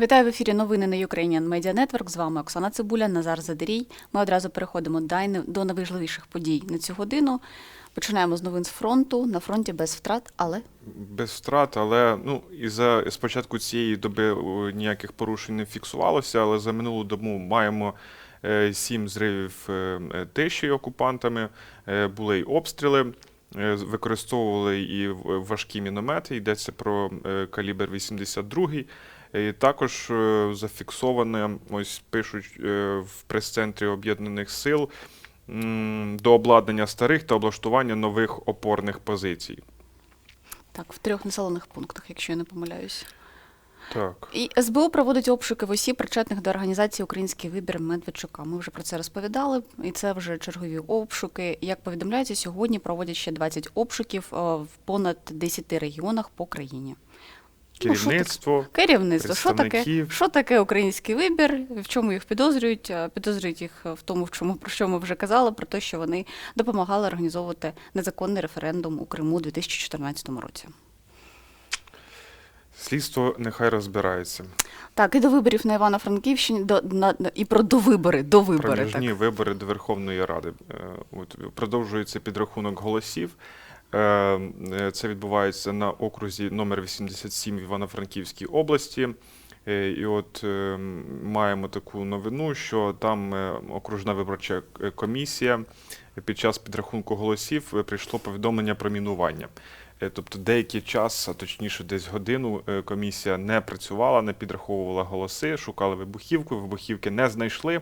Вітаю в ефірі новини на Ukrainian Media Network. З вами Оксана Цибуля, Назар Задерій. Ми одразу переходимо до найважливіших подій на цю годину. Починаємо з новин з фронту. На фронті без втрат, але Без втрат, але ну і за спочатку цієї доби ніяких порушень не фіксувалося, але за минулу добу маємо е, сім зривів е, е, тиші окупантами, е, були й обстріли. е, Використовували і важкі міномети, йдеться про е, калібр 82. І також е, зафіксоване, ось пишуть е, в прес-центрі Об'єднаних Сил до обладнання старих та облаштування нових опорних позицій. так, в трьох населених пунктах, якщо я не помиляюсь. Так. І СБУ проводить обшуки в осіб, причетних до організації Український вибір Медведчука. Ми вже про це розповідали, і це вже чергові обшуки. Як повідомляється, сьогодні проводять ще 20 обшуків е, в понад 10 регіонах по країні. Ну, що таке? Керівництво. Керівництво. Що таке, що таке український вибір? В чому їх підозрюють? Підозрюють їх в тому, в чому про що ми вже казали, про те, що вони допомагали організовувати незаконний референдум у Криму у 2014 році. Слідство нехай розбирається. Так, і до виборів на Івано-Франківщині, до на, на- і про довибори, до вибори. Проміжні Так. вибори до Верховної Ради. Е, От, продовжується підрахунок голосів. Е, е, Це відбувається на окрузі номер 87 в Івано-Франківській області. Е, І от маємо таку новину, що там окружна виборча комісія під час підрахунку голосів прийшло повідомлення про мінування. Тобто деякий час, а точніше десь годину, комісія не працювала, не підраховувала голоси, шукали вибухівку, вибухівки не знайшли.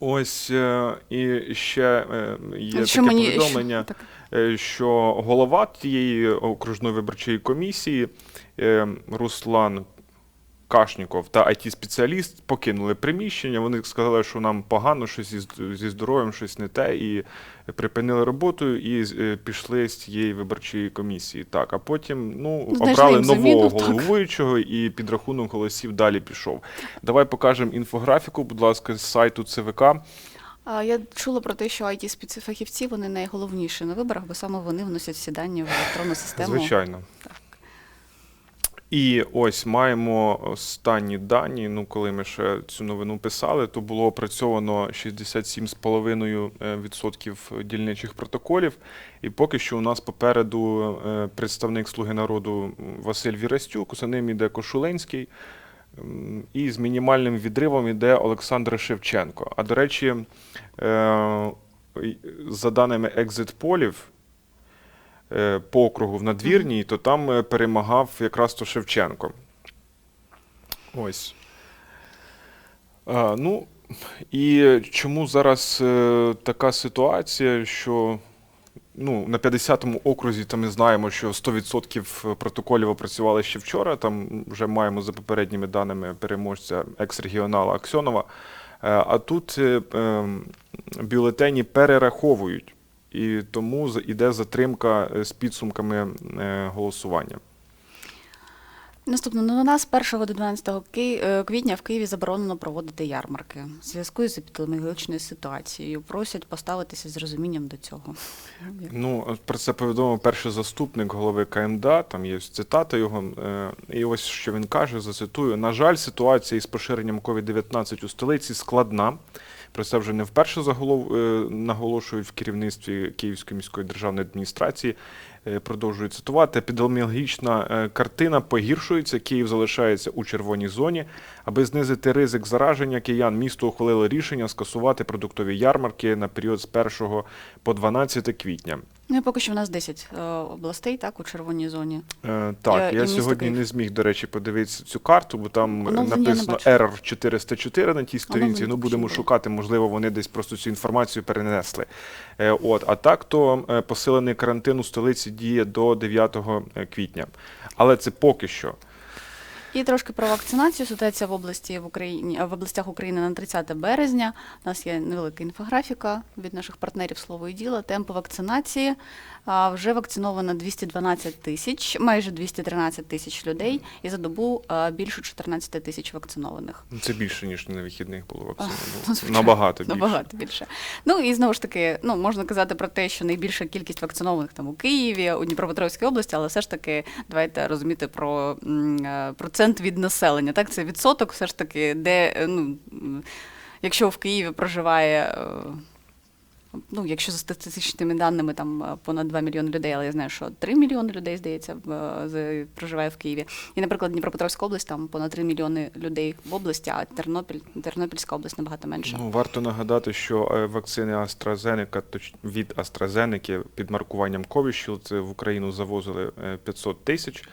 Ось е, і ще е, є Що таке мені- повідомлення, Так. е, що голова тієї окружної виборчої комісії Руслан Кашніков та IT-спеціаліст покинули приміщення. Вони сказали, що нам погано, щось зі, зі здоров'ям, щось не те, і припинили роботу і е, пішли з цієї виборчої комісії. Так, а потім ну, Знайшли обрали заміну, нового так. головуючого, і підрахунок голосів далі пішов. Давай покажемо інфографіку, будь ласка, з сайту ЦВК. Я чула про те, що it спецфахівці вони найголовніші на виборах, бо саме вони вносять всі дані в електронну систему. Звичайно. І ось маємо останні дані. Ну, коли ми ще цю новину писали, то було опрацьовано 67,5% дільничих протоколів. І поки що у нас попереду е, представник Слуги народу Василь Вірастюк, за ним іде Кошулинський. м, І з мінімальним відривом іде Олександр Шевченко. А до речі, е, за даними екзит-полів, е, по округу в надвірній, то там е, перемагав якраз то Шевченко. Ось. А, ну, і чому зараз е, така ситуація, що ну, на 50-му окрузі то ми знаємо, що 100% протоколів опрацювали ще вчора. Там вже маємо за попередніми даними переможця екс-регіонала Аксьонова. Е, А тут е, ем, бюлетені перераховують і тому іде затримка е, з підсумками е, голосування. Наступна новина з 1 до 12 Ки- е, квітня в Києві заборонено проводити ярмарки. В зв'язку з епідеміологічною ситуацією просять поставитися з розумінням до цього. Ну, про це повідомив перший заступник голови КМДА, там є цитата його. І ось що він каже: зацитую: на жаль, ситуація із поширенням COVID-19 у столиці складна. Про це вже не вперше заголов... е, наголошують в керівництві Київської міської державної адміністрації. Продовжують Продовжую цитувати. Епідеміологічна е, картина погіршується. Київ залишається у червоній зоні. Аби знизити ризик зараження киян, місто ухвалило рішення скасувати продуктові ярмарки на період з 1 по 12 квітня. Ну і поки що в нас 10 е, областей, так, у червоній зоні. Е, так, Я- і я, місто сьогодні Київ. не зміг, до речі, подивитися цю карту, бо там Оновлення я не написано бачу. Error 404 на тій сторінці. Оновлення Ну, поки будемо що не було. шукати, можливо, вони десь просто цю інформацію перенесли. Е, от, а так, то е, посилений карантин у столиці діє до 9 квітня. Але це поки що. І трошки про вакцинацію. Ситуація в області в Україні в областях України на 30 березня. У нас є невелика інфографіка від наших партнерів слово і діло. Темпи вакцинації вже вакциновано 212 тисяч, майже 213 тисяч людей, і за добу більше 14 тисяч вакцинованих. Ну, Це більше, ніж на вихідних було ну, вакциновано. Набагато більше. Набагато більше. Ну і знову ж таки, ну можна казати про те, що найбільша кількість вакцинованих там у Києві, у Дніпропетровській області, але все ж таки давайте розуміти про, е, про це процент від населення. Так, це відсоток, все ж таки, де е, ну, якщо в Києві проживає. е, Ну, якщо за статистичними даними там е, понад 2 мільйони людей, але я знаю, що 3 мільйони людей, здається, проживає в Києві. І, наприклад, Дніпропетровська область, там понад 3 мільйони людей в області, а Тернопіль, Тернопільська область набагато менше. Ну, варто нагадати, що вакцини AstraZeneca, точ- від AstraZeneca під маркуванням Covishield в Україну завозили е, 500 тисяч.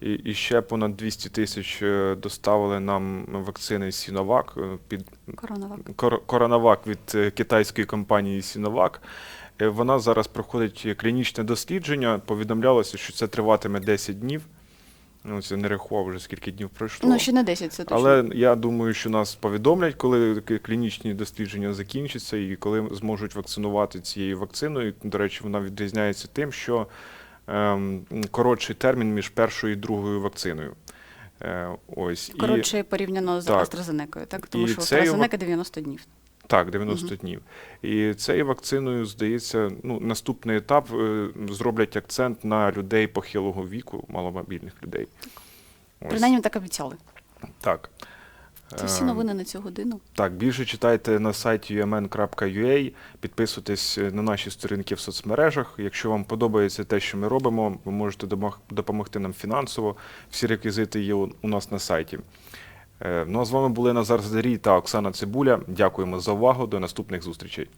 І, і ще понад 200 тисяч е, доставили нам вакцини Sinovac е, під Коронавак. Кор- Коронавак від е, китайської компанії. Е, Вона зараз проходить клінічне дослідження. Повідомлялося, що це триватиме 10 днів. Ну, це не рахував вже скільки днів пройшло. Ну, ще не 10, це точно. Але я думаю, що нас повідомлять, коли клінічні дослідження закінчаться і коли зможуть вакцинувати цією вакциною. До речі, вона відрізняється тим, що коротший термін між першою і другою вакциною. Е, ось. І, Коротше, порівняно з Так. AstraZeneca, так? Тому І що AstraZeneca 90 днів. так, 90 днів. І цією вакциною, здається, ну, наступний етап е, зроблять акцент на людей похилого віку, маломобільних людей. Ось, Принаймні так обіцяли. так. Це всі Ем, новини на цю годину. Так, більше читайте на сайті umn.ua, підписуйтесь на наші сторінки в соцмережах. Якщо вам подобається те, що ми робимо, ви можете допомогти нам фінансово. Всі реквізити є у нас на сайті. Е, Ну а з вами були Назар Задарій та Оксана Цибуля. Дякуємо за увагу. До наступних зустрічей.